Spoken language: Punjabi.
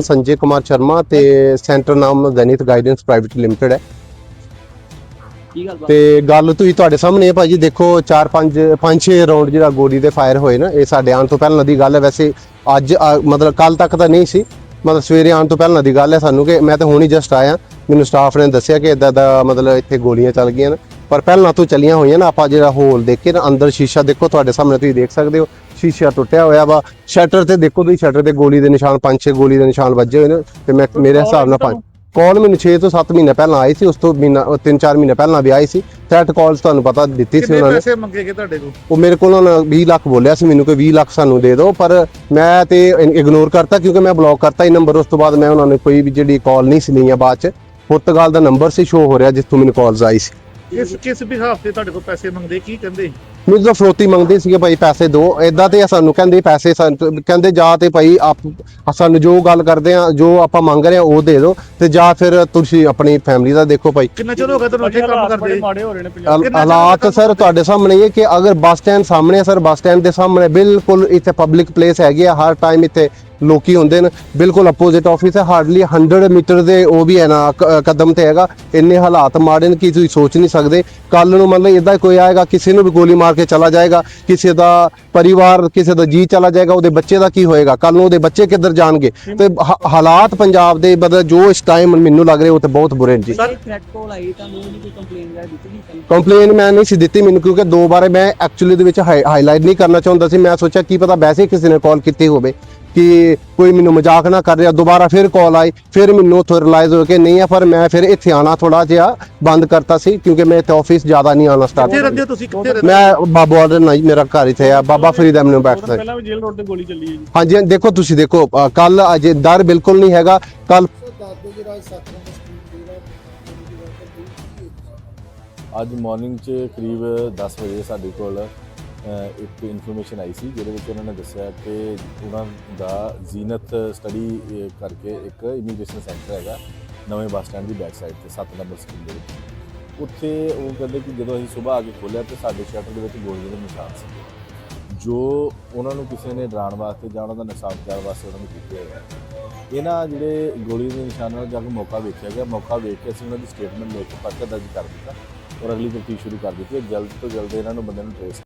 ਸੰਜੇ ਕੁਮਾਰ ਸ਼ਰਮਾ ਤੇ ਸੈਂਟਰ ਨਾਮ ਜ਼ੈਨਿਥ ਗਾਈਡੈਂਸ ਪ੍ਰਾਈਵੇਟ ਲਿਮਟਿਡ ਹੈ। ਤੇ ਗੱਲ ਤੁਸੀਂ ਤੁਹਾਡੇ ਸਾਹਮਣੇ ਹੈ ਭਾਜੀ ਦੇਖੋ 4 5 5 6 ਰਾਉਂਡ ਜਿਹੜਾ ਗੋਲੀ ਦੇ ਫਾਇਰ ਹੋਏ ਨਾ ਇਹ ਸਾਡੇ ਆਉਣ ਤੋਂ ਪਹਿਲਾਂ ਦੀ ਗੱਲ ਹੈ। ਵੈਸੇ ਅੱਜ ਮਤਲਬ ਕੱਲ ਤੱਕ ਤਾਂ ਨਹੀਂ ਸੀ ਮਤਲਬ ਸਵੇਰੇ ਆਉਣ ਤੋਂ ਪਹਿਲਾਂ ਦੀ ਗੱਲ ਹੈ ਸਾਨੂੰ ਕਿ ਮੈਂ ਤਾਂ ਹੁਣ ਹੀ ਜਸਟ ਆਇਆ। ਮੈਨੂੰ ਸਟਾਫ ਨੇ ਦੱਸਿਆ ਕਿ ਇਦਾਂ ਦਾ ਮਤਲਬ ਇੱਥੇ ਗੋਲੀਆਂ ਚੱਲ ਗਈਆਂ ਨੇ। ਪਰ ਪਹਿਲਾਂ ਤੋਂ ਚੱਲੀਆਂ ਹੋਈਆਂ ਨਾ ਆਪਾਂ ਜਿਹੜਾ ਹੋਲ ਦੇਖ ਕੇ ਨਾ ਅੰਦਰ ਸ਼ੀਸ਼ਾ ਦੇਖੋ ਤੁਹਾਡੇ ਸਾਹਮਣੇ ਤੁਸੀਂ ਦੇਖ ਸਕਦੇ ਹੋ ਸ਼ੀਸ਼ਾ ਟੁੱਟਿਆ ਹੋਇਆ ਵਾ। ਸ਼ਟਰ ਤੇ ਦੇਖੋ ਤੁਸੀਂ ਸ਼ਟਰ ਤੇ ਗੋਲੀ ਦੇ ਨਿਸ਼ਾਨ ਪੰਜ ਛੇ ਗੋਲੀ ਦੇ ਨਿਸ਼ਾਨ ਵੱਜੇ ਹੋਏ ਨੇ ਤੇ ਮੈਂ ਮੇਰੇ ਹਿਸਾਬ ਨਾਲ ਪੰਜ ਕਾਲ ਮੈਨੂੰ 6 ਤੋਂ 7 ਮਹੀਨੇ ਪਹਿਲਾਂ ਆਈ ਸੀ ਉਸ ਤੋਂ ਮਹੀਨਾ 3-4 ਮਹੀਨੇ ਪਹਿਲਾਂ ਵੀ ਆਈ ਸੀ। ਥ੍ਰੈਟ ਕਾਲਸ ਤੁਹਾਨੂੰ ਪਤਾ ਦਿੱਤੀ ਸੀ ਉਹਨਾਂ ਨੇ। ਪੈਸੇ ਮੰਗੇਗੇ ਤੁਹਾਡੇ ਕੋਲ? ਉਹ ਮੇਰੇ ਕੋਲ ਉਹਨਾਂ ਨੇ 20 ਲੱਖ ਬੋਲਿਆ ਸੀ ਮੈਨੂੰ ਕਿ 20 ਲੱਖ ਸਾਨੂੰ ਦੇ ਦਿਓ ਪਰ ਮੈਂ ਤੇ ਇਗਨੋਰ ਕਰਤਾ ਕਿਉਂਕਿ ਮੈਂ ਬਲੌਕ ਕਰਤਾ ਇਹ ਨੰਬਰ ਉਸ ਤੋਂ ਬਾਅਦ ਮੈਂ ਉਹਨਾਂ ਨੇ ਕੋਈ ਵੀ ਜਿਹੜੀ ਕਾਲ ਨਹੀਂ ਸੀ ਲਈਆਂ ਬਾਅਦ ਚ। ਪੁਰਤਗਾਲ ਦਾ ਨੰਬਰ ਸੀ ਸ਼ੋ ਹੋ ਰਿਹਾ ਜਿੱਥੋਂ ਮੈਨੂੰ ਕਾਲਸ ਆਈ ਸੀ। ਕਿਸ ਕਿਸ ਬਿਹਾਫ ਤੇ ਤੁਹਾਡੇ ਕੋਲ ਪੈਸੇ ਮੰਗਦੇ ਕੀ ਕਹਿੰਦੇ? ਮੈਨੂੰ ਤਾਂ ਫਰੋਤੀ ਮੰਗਦੇ ਸੀਗੇ ਭਾਈ ਪੈਸੇ ਦਿਓ ਇਦਾਂ ਤੇ ਸਾਨੂੰ ਕਹਿੰਦੇ ਪੈਸੇ ਸਾਨੂੰ- ਕਹਿੰਦੇ ਜਾ ਤੇ ਭਾਈ ਆਪ ਸਾਨੂੰ ਜੋ ਗੱਲ ਕਰਦੇ ਆ ਜੋ ਆਪਾਂ ਮੰਗ ਰਹੇ ਆ ਉਹ ਦੇ ਦਿਓ ਤੇ ਜਾਂ ਫਿਰ ਤੁਸੀਂ ਆਪਣੀ ਫੈਮਿਲੀ ਦਾ ਦੇਖੋ ਭਾਈ। ਕਿੰਨਾ ਚਿਰ ਹੋ ਗਿਆ ਤੁਹਾਨੂੰ ਇੱਥੇ ਕੰਮ ਕਰਦੇ? ਮਾੜੇ ਹੋ ਰਹੇ ਨੇ ਹਾਲ- ਕਿੰਨਾ ਹਾਲਾਤ ਸਰ ਤੁਹਾਡੇ ਸਾਹਮਣੇ ਹੀ ਹੈ ਕਿ ਅਗਰ ਬੱਸ ਸਟੈਂਡ ਸਾਹਮਣੇ ਹੈ ਸਰ ਬੱਸ ਸਟੈਂਡ ਦੇ ਸਾਹਮਣੇ ਬਿਲਕੁਲ ਇੱਥੇ ਪਬਲਿਕ ਪਲੇਸ ਹੈਗੀ ਆ ਹਰ ਟਾਈਮ ਇੱਥੇ ਲੋਕੀ ਹੁੰਦੇ ਨੇ। ਬਿਲਕੁਲ ਆਪੋਜ਼ਿਟ ਆਫਿਸ ਹੈ। ਹਾਰਡਲੀ 100 ਮੀਟਰ ਦੇ ਉਹ ਵੀ ਹੈ ਨਾ ਕਦਮ ਤੇ ਹੈਗਾ। ਇੰਨੇ ਹਾਲਾਤ ਮਾੜੇ ਨੇ ਕਿ ਤੁਸੀਂ ਸੋਚ ਨਹੀਂ ਸਕਦੇ। ਕੱਲ ਨੂੰ ਮਤਲਬ ਇਦਾਂ ਕੋਈ ਆਏਗਾ ਕਿਸੇ ਨੂੰ ਵੀ ਗੋਲੀ ਮਾਰ ਕੇ ਚਲਾ ਜਾਏਗਾ ਕਿਸੇ ਦਾ ਪਰਿਵਾਰ ਕਿਸੇ ਦਾ ਜੀ ਚਲਾ ਜਾਏਗਾ ਉਹਦੇ ਬੱਚੇ ਦਾ ਕੀ ਹੋਏਗਾ? ਕੱਲ ਨੂੰ ਉਹਦੇ ਬੱਚੇ ਕਿੱਧਰ ਜਾਣਗੇ? ਤੇ ਹਾਲਾਤ ਪੰਜਾਬ ਦੇ ਮਤਲਬ ਜੋ ਇਸ ਟਾਈਮ ਮੈਨੂੰ ਲੱਗ ਰਿਹਾ ਉਹ ਤੇ ਬਹੁਤ ਬੁਰੇ ਨੇ ਜੀ। ਸਰ ਥ੍ਰੈਟ ਕਾਲ ਆਈ ਤੁਹਾਨੂੰ ਉਹਦੀ ਕੋਈ ਕੰਪਲੇਨ ਦਿੱਤੀ ਮੈਂ ਨਹੀਂ ਸੀ ਦਿੱਤੀ ਮੈਨੂੰ ਕਿਉਂਕਿ ਦੋ ਵਾਰੇ ਮੈਂ ਐਕਚੁਅਲੀ ਦੇ ਵਿੱਚ ਹਾਈਲਾਈਟ ਨਹੀਂ ਕਰਨਾ ਚਾਹੁੰਦਾ ਸੀ। ਮੈਂ ਸੋਚਿਆ ਕੀ ਪਤਾ ਵੈਸੇ ਕਿਸੇ ਨੇ ਕਾਲ ਕੀਤੀ ਹੋਵੇ। ਕਿ ਕੋਈ ਮੈਨੂੰ ਮਜ਼ਾਕ ਨਾ ਕਰ ਰਿਹਾ ਦੁਬਾਰਾ ਫਿਰ ਕਾਲ ਆਈ ਫਿਰ ਮੈਨੂੰ ਉੱਥੋਂ ਰਿਅਲਾਈਜ਼ ਹੋ ਕੇ ਨਹੀਂ ਆ ਪਰ ਮੈਂ ਫਿਰ ਇੱਥੇ ਆਣਾ ਥੋੜਾ ਜਿਹਾ ਬੰਦ ਕਰਤਾ ਸੀ ਕਿਉਂਕਿ ਮੈਂ ਇੱਥੇ ਆਫਿਸ ਜ਼ਿਆਦਾ ਨਹੀਂ ਕਿੱਥੇ ਰਹਿੰਦੇ ਸਟਾਰਟ ਹੋ ਤੁਸੀਂ? ਕਿੱਥੇ ਰਹਿੰਦੇ ਮੈਂ ਬਾਬੂ ਆਰਡਰ ਨਹੀਂ ਮੇਰਾ ਘਰ ਇੱਥੇ ਆ ਬਾਬਾ ਫਰੀਦ ਐਵਨਿਊ ਬੈਠਦਾ ਪਹਿਲਾਂ ਵੀ ਜੇਲ੍ਹ ਰੋਡ ਤੇ ਗੋਲੀ ਚੱਲੀ ਹੈ ਜੀ। ਹਾਂਜੀ ਦੇਖੋ ਤੁਸੀਂ ਦੇਖੋ ਕੱਲ ਅਜੇ ਡਰ ਬਿਲਕੁਲ ਨਹੀਂ ਹੈਗਾ ਕੱਲ ਅੱਜ ਮਾਰਨਿੰਗ 'ਚ ਕਰੀਬ 10 ਵਜੇ ਸਾਡੇ ਕੋਲ ਇੱਕ ਇਨਫੋਰਮੇਸ਼ਨ ਆਈ ਸੀ, ਜਿਹਦੇ ਵਿੱਚ ਉਹਨਾਂ ਨੇ ਦੱਸਿਆ ਕਿ ਉਹਨਾਂ ਦਾ ਜ਼ੀਨਤ ਸਟੱਡੀ ਕਰਕੇ ਇੱਕ ਇਮੀਗ੍ਰੇਸ਼ਨ ਸੈਂਟਰ ਹੈਗਾ, ਨਵੇਂ ਬੱਸ ਸਟੈਂਡ ਦੀ ਬੈਕ ਸਾਈਡ ਤੇ 7 ਨੰਬਰ ਸਕੂਲ ਦੇ ਵਿੱਚ। ਉੱਥੇ ਉਹ ਕਹਿੰਦੇ ਕਿ ਜਦੋਂ ਅਸੀਂ ਸਵੇਰ ਆ ਕੇ ਖੋਲ੍ਹਿਆ ਤੇ ਸਾਡੇ ਸ਼ਟਰ ਦੇ ਵਿੱਚ ਗੋਲੀਆਂ ਦੇ ਨਿਸ਼ਾਨ ਸੀ ਜੋ ਉਹਨਾਂ ਨੂੰ ਕਿਸੇ ਨੇ ਡਰਾਉਣ ਵਾਸਤੇ ਜਾਂ ਉਹਨਾਂ ਦਾ ਨੁਕਸਾਨ ਕਰਨ ਵਾਸਤੇ ਉਹਨਾਂ ਨੂੰ ਕੀਤੇ ਹੋਏ ਇਹਨਾਂ ਜਿਹੜੇ ਗੋਲੀ ਦੇ ਨਿਸ਼ਾਨਾਂ ਨਾਲ ਜਾ ਕੇ ਮੌਕਾ ਵੇਖਿਆ ਗਿਆ। ਮੌਕਾ ਵੇਖ ਕੇ ਅਸੀਂ ਉਹਨਾਂ ਦੀ ਸਟੇਟਮੈਂਟ ਲੈ ਕੇ ਪਰਚਾ ਦਰਜ ਕਰ ਦਿੱਤਾ ਔਰ ਅਗਲੀ ਤਫਤੀਸ਼ ਸ਼ੁਰੂ ਕਰ ਦਿੱਤੀ ਹੈ। ਜਲਦ ਤੋਂ ਜਲਦ ਇਹਨਾਂ ਨੂੰ ਬੰਦੇ ਨੂੰ ਟ੍ਰੇਸ